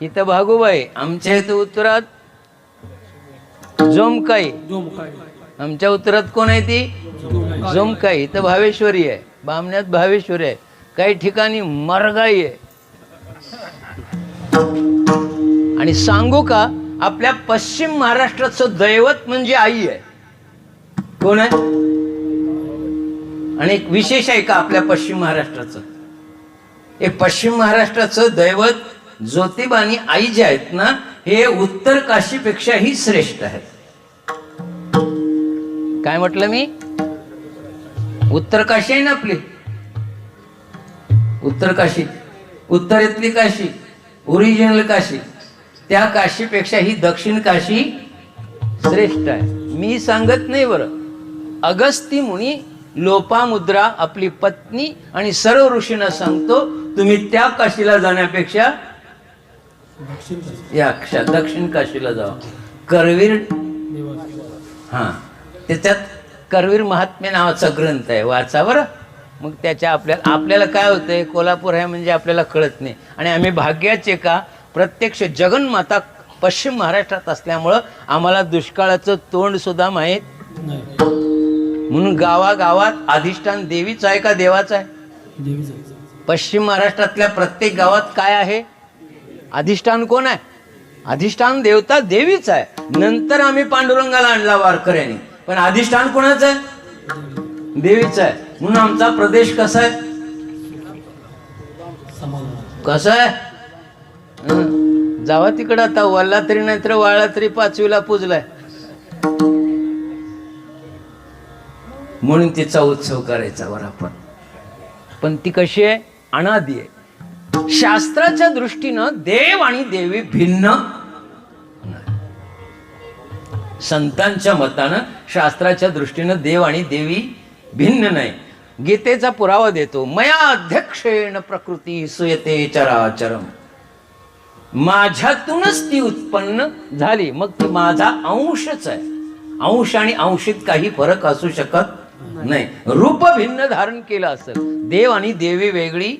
इथं भागूबाई आमच्या इथं उत्तरात जोमकाई आमच्या उत्तरात कोण आहे ती? जोमकाई इथं भावेश्वरी आहे. बामण्यात भावेश्वरी आहे. काही ठिकाणी मरगाई आहे. आणि सांगू का आपल्या पश्चिम महाराष्ट्राचं दैवत म्हणजे आई आहे. कोण आहे? आणि एक विशेष आहे का आपल्या पश्चिम महाराष्ट्राचं? एक पश्चिम महाराष्ट्राचं दैवत ज्योतिबानी आई जे आहेत ना हे उत्तर काशीपेक्षाही श्रेष्ठ आहेत. काय म्हटलं मी? उत्तर काशी आहे ना आपली? उत्तर काशी उत्तरेतली काशी ओरिजिनल काशी त्या काशीपेक्षा ही दक्षिण काशी श्रेष्ठ आहे. मी सांगत नाही बरं. अगस्ती मुनी लोपामुद्रा आपली पत्नी आणि सर्व ऋषींना सांगतो तुम्ही त्या काशीला जाण्यापेक्षा या क्ष- दक्षिण काशीला जावा. करवीर हा. त्याच्यात करवीर महात्म्य नावाचा ग्रंथ आहे वाचा बरं. मग त्याच्या आपल्याला आपल्याला काय होतंय? कोल्हापूर आहे म्हणजे आपल्याला कळत नाही. आणि आम्ही भाग्याचे का? प्रत्यक्ष जगन्माता पश्चिम महाराष्ट्रात असल्यामुळं आम्हाला दुष्काळाचं तोंड सुद्धा माहीत म्हणून गावागावात अधिष्ठान देवीच आहे का देवाचं आहे. पश्चिम महाराष्ट्रातल्या प्रत्येक गावात काय आहे? अधिष्ठान कोण आहे? अधिष्ठान देवता देवीच आहे. नंतर आम्ही पांडुरंगाला आणला वारकऱ्यांनी. पण अधिष्ठान कोणाचं आहे? देवीच आहे. म्हणून आमचा प्रदेश कसा आहे? कसा आहे? जावा तिकडं आता वल्ला तरी नाही तर वाळला तरी पाचवीला पुजलाय. म्हणून तिचा उत्सव करायचा वर आपण. पण ती कशी आहे? अनादी आहे. शास्त्राच्या दृष्टीनं देव आणि देवी भिन्न. संतांच्या मतानं शास्त्राच्या दृष्टीनं देव आणि देवी भिन्न नाही. गीतेचा पुरावा देतो मया अध्यक्षेण प्रकृती सुयते चराचरम. माझ्यातूनच ती उत्पन्न झाली. मग ती माझा अंशच आहे. अंश आणि अंशित काही फरक असू शकत नाही. रूप भिन्न धारण केलं असेल. देव आणि देवी वेगळी